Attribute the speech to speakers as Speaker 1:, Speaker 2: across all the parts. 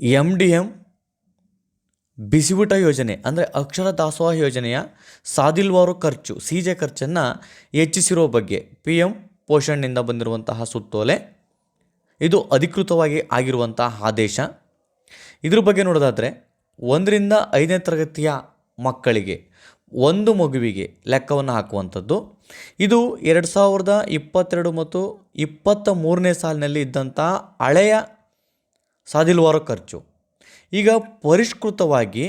Speaker 1: M D M ಬಿಸಿಯೂಟ ಯೋಜನೆ, ಅಂದರೆ ಅಕ್ಷರ ದಾಸೋಹ ಯೋಜನೆಯ ಸಾದಿಲ್ವಾರು ಖರ್ಚು ಸಿ ಜೆ ಖರ್ಚನ್ನು ಹೆಚ್ಚಿಸಿರೋ ಬಗ್ಗೆ ಪಿ ಎಂ ಪೋಷಣ್ನಿಂದ ಬಂದಿರುವಂತಹ ಸುತ್ತೋಲೆ. ಇದು ಅಧಿಕೃತವಾಗಿ ಆಗಿರುವಂತಹ ಆದೇಶ. ಇದ್ರ ಬಗ್ಗೆ ನೋಡೋದಾದರೆ, ಒಂದರಿಂದ ಐದನೇ ತರಗತಿಯ ಮಕ್ಕಳಿಗೆ ಒಂದು ಮಗುವಿಗೆ ಲೆಕ್ಕವನ್ನು ಹಾಕುವಂಥದ್ದು. ಇದು ಎರಡು ಸಾವಿರದ ಇಪ್ಪತ್ತೆರಡು ಮತ್ತು ಇಪ್ಪತ್ತ ಮೂರನೇ ಸಾಲಿನಲ್ಲಿ ಇದ್ದಂತಹ ಹಳೆಯ ಸಾದಿಲ್ವಾರು ಖರ್ಚು. ಈಗ ಪರಿಷ್ಕೃತವಾಗಿ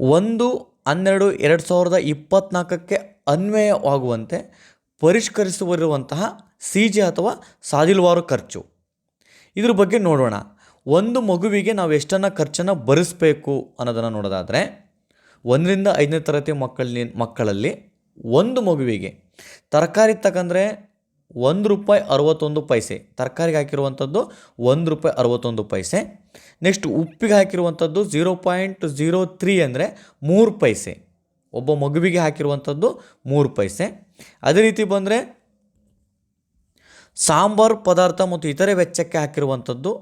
Speaker 1: ಒಂದು ಹನ್ನೆರಡು ಎರಡು ಸಾವಿರದ ಇಪ್ಪತ್ತ್ನಾಲ್ಕಕ್ಕೆ ಅನ್ವಯವಾಗುವಂತೆ ಪರಿಷ್ಕರಿಸುವಂತಹ ಸಿ ಜಿ ಅಥವಾ ಸಾದಿಲ್ವಾರು ಖರ್ಚು. ಇದ್ರ ಬಗ್ಗೆ ನೋಡೋಣ. ಒಂದು ಮಗುವಿಗೆ ನಾವು ಎಷ್ಟನ್ನು ಖರ್ಚನ್ನು ಭರಿಸಬೇಕು ಅನ್ನೋದನ್ನು ನೋಡೋದಾದರೆ, ಒಂದರಿಂದ ಐದನೇ ತರಗತಿ ಮಕ್ಕಳಲ್ಲಿ ಮಕ್ಕಳಲ್ಲಿ ಒಂದು ಮಗುವಿಗೆ ತರಕಾರಿ ತಗಂದರೆ ಒಂದು ರೂಪಾಯಿ ಅರವತ್ತೊಂದು ಪೈಸೆ. ತರಕಾರಿಗೆ ಹಾಕಿರುವಂಥದ್ದು ಒಂದು ರೂಪಾಯಿ ಅರವತ್ತೊಂದು ಪೈಸೆ. ನೆಕ್ಸ್ಟ್ ಉಪ್ಪಿಗೆ ಹಾಕಿರುವಂಥದ್ದು ಝೀರೋ ಪಾಯಿಂಟ್ ಝೀರೋ ತ್ರೀ ಅಂದರೆ ಮೂರು ಪೈಸೆ. ಒಬ್ಬ ಮಗುವಿಗೆ ಹಾಕಿರುವಂಥದ್ದು ಮೂರು ಪೈಸೆ. ಅದೇ ರೀತಿ ಬಂದರೆ ಸಾಂಬಾರು ಪದಾರ್ಥ ಮತ್ತು ಇತರೆ ವೆಚ್ಚಕ್ಕೆ ಹಾಕಿರುವಂಥದ್ದು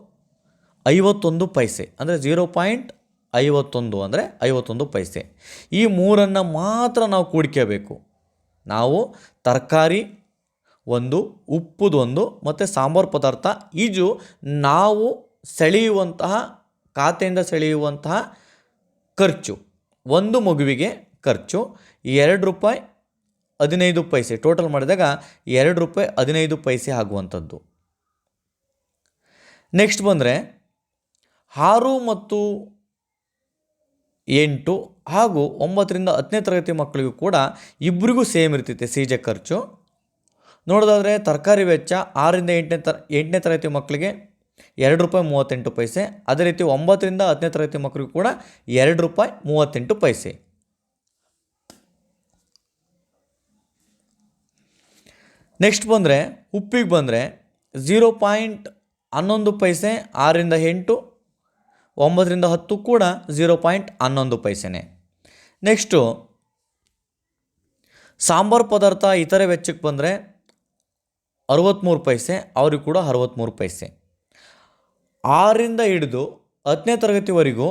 Speaker 1: ಐವತ್ತೊಂದು ಪೈಸೆ. ಅಂದರೆ ಝೀರೋ ಪಾಯಿಂಟ್ ಐವತ್ತೊಂದು ಅಂದರೆ ಐವತ್ತೊಂದು ಪೈಸೆ. ಈ ಮೂರನ್ನು ಮಾತ್ರ ನಾವು ಕೂಡಿಕೆಬೇಕು. ನಾವು ತರಕಾರಿ ಒಂದು ಉಪ್ಪುದೊಂದು ಮತ್ತು ಸಾಂಬಾರು ಪದಾರ್ಥ. ಈಜು ನಾವು ಸೆಳೆಯುವಂತಹ, ಖಾತೆಯಿಂದ ಸೆಳೆಯುವಂತಹ ಖರ್ಚು. ಒಂದು ಮಗುವಿಗೆ ಖರ್ಚು ಎರಡು ರೂಪಾಯಿ ಹದಿನೈದು ಪೈಸೆ. ಟೋಟಲ್ ಮಾಡಿದಾಗ ಎರಡು ರೂಪಾಯಿ ಹದಿನೈದು ಪೈಸೆ ಆಗುವಂಥದ್ದು. ನೆಕ್ಸ್ಟ್ ಬಂದರೆ ಆರು ಮತ್ತು ಎಂಟು ಹಾಗೂ ಒಂಬತ್ತರಿಂದ ಹತ್ತನೇ ತರಗತಿ ಮಕ್ಕಳಿಗೂ ಕೂಡ ಇಬ್ಬರಿಗೂ ಸೇಮ್ ಇರ್ತೈತೆ ಸೀಜೆ ಖರ್ಚು. ನೋಡೋದಾದರೆ ತರಕಾರಿ ವೆಚ್ಚ ಆರರಿಂದ ಎಂಟನೇ ತರ, ಎಂಟನೇ ತರಗತಿ ಮಕ್ಕಳಿಗೆ ಎರಡು ರೂಪಾಯಿ ಮೂವತ್ತೆಂಟು ಪೈಸೆ. ಅದೇ ರೀತಿ ಒಂಬತ್ತರಿಂದ ಹತ್ತನೇ ತರಗತಿ ಮಕ್ಕಳಿಗೂ ಕೂಡ ಎರಡು ರೂಪಾಯಿ ಮೂವತ್ತೆಂಟು ಪೈಸೆ. ನೆಕ್ಸ್ಟ್ ಬಂದರೆ, ಉಪ್ಪಿಗೆ ಬಂದರೆ ಝೀರೋ ಪಾಯಿಂಟ್ ಹನ್ನೊಂದು ಪೈಸೆ, ಆರರಿಂದ ಎಂಟು, ಒಂಬತ್ತರಿಂದ ಹತ್ತು ಕೂಡ ಝೀರೋ ಪಾಯಿಂಟ್ ಹನ್ನೊಂದು ಪೈಸೆನೇ. ನೆಕ್ಸ್ಟು, ಸಾಂಬಾರು ಪದಾರ್ಥ ಇತರೆ ವೆಚ್ಚಕ್ಕೆ ಬಂದರೆ ಅರವತ್ತ್ಮೂರು ಪೈಸೆ, ಅವ್ರಿಗೆ ಕೂಡ ಅರವತ್ತ್ಮೂರು ಪೈಸೆ. ಆರರಿಂದ ಹಿಡಿದು ಹತ್ತನೇ ತರಗತಿವರೆಗೂ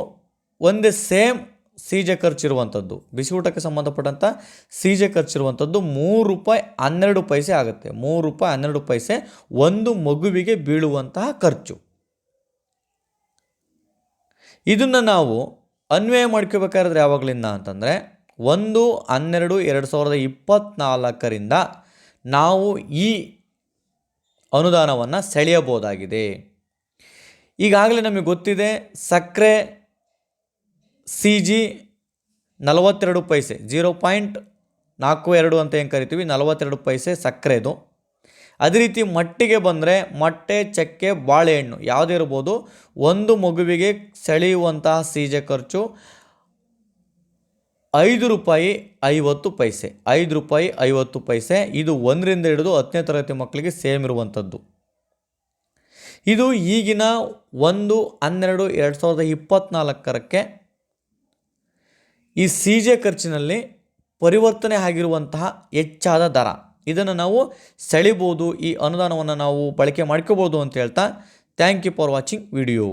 Speaker 1: ಒಂದೇ ಸೇಮ್ ಸೀಜೆ ಖರ್ಚಿರುವಂಥದ್ದು. ಬಿಸಿ ಊಟಕ್ಕೆ ಸಂಬಂಧಪಟ್ಟಂಥ ಸೀಜೆ ಖರ್ಚಿರುವಂಥದ್ದು ಮೂರು ರೂಪಾಯಿ ಹನ್ನೆರಡು ಪೈಸೆ ಆಗುತ್ತೆ. ಮೂರು ರೂಪಾಯಿ ಹನ್ನೆರಡು ಪೈಸೆ ಒಂದು ಮಗುವಿಗೆ ಬೀಳುವಂತಹ ಖರ್ಚು. ಇದನ್ನು ನಾವು ಅನ್ವಯ ಮಾಡ್ಕೋಬೇಕಾದ್ರೆ ಯಾವಾಗಲಿಂದ ಅಂತಂದರೆ ಒಂದು, ಹನ್ನೆರಡು, ಎರಡು ಸಾವಿರದ ಇಪ್ಪತ್ತ್ನಾಲ್ಕರಿಂದ ನಾವು ಈ ಅನುದಾನವನ್ನು ಸೆಳೆಯಬಹುದಾಗಿದೆ. ಈಗಾಗಲೇ ನಮಗೆ ಗೊತ್ತಿದೆ, ಸಕ್ಕರೆ ಸಿ ಜಿ ನಲವತ್ತೆರಡು ಪೈಸೆ, ಜೀರೋ ಪಾಯಿಂಟ್ ನಾಲ್ಕು ಎರಡು ಅಂತ ಏನು ಕರಿತೀವಿ? ನಲವತ್ತೆರಡು ಪೈಸೆ ಸಕ್ಕರೆದು. ಅದೇ ರೀತಿ ಮಟ್ಟಿಗೆ ಬಂದರೆ ಮೊಟ್ಟೆ, ಚಕ್ಕೆ, ಬಾಳೆಹಣ್ಣು ಯಾವುದೇ ಇರ್ಬೋದು, ಒಂದು ಮಗುವಿಗೆ ಸೆಳೆಯುವಂತಹ ಸೀಜೆ ಖರ್ಚು ಐದು ರೂಪಾಯಿ ಐವತ್ತು ಪೈಸೆ, ಐದು ರೂಪಾಯಿ ಐವತ್ತು ಪೈಸೆ, ಇದು ಒಂದರಿಂದ ಹಿಡಿದು ಹತ್ತನೇ ತರಗತಿ ಮಕ್ಕಳಿಗೆ ಸೇಮ್ ಇರುವಂಥದ್ದು. ಇದು ಈಗಿನ ಒಂದು ಹನ್ನೆರಡು ಎರಡು ಸಾವಿರದ ಇಪ್ಪತ್ತ್ನಾಲ್ಕರಕ್ಕೆ ಈ ಸಿ ಜೆ ಖರ್ಚಿನಲ್ಲಿ ಪರಿವರ್ತನೆ ಆಗಿರುವಂತಹ ಹೆಚ್ಚಾದ ದರ. ಇದನ್ನು ನಾವು ಸೆಳಿಬೋದು, ಈ ಅನುದಾನವನ್ನು ನಾವು ಬಳಕೆ ಮಾಡ್ಕೋಬೋದು ಅಂತ ಹೇಳ್ತಾ thank you for watching video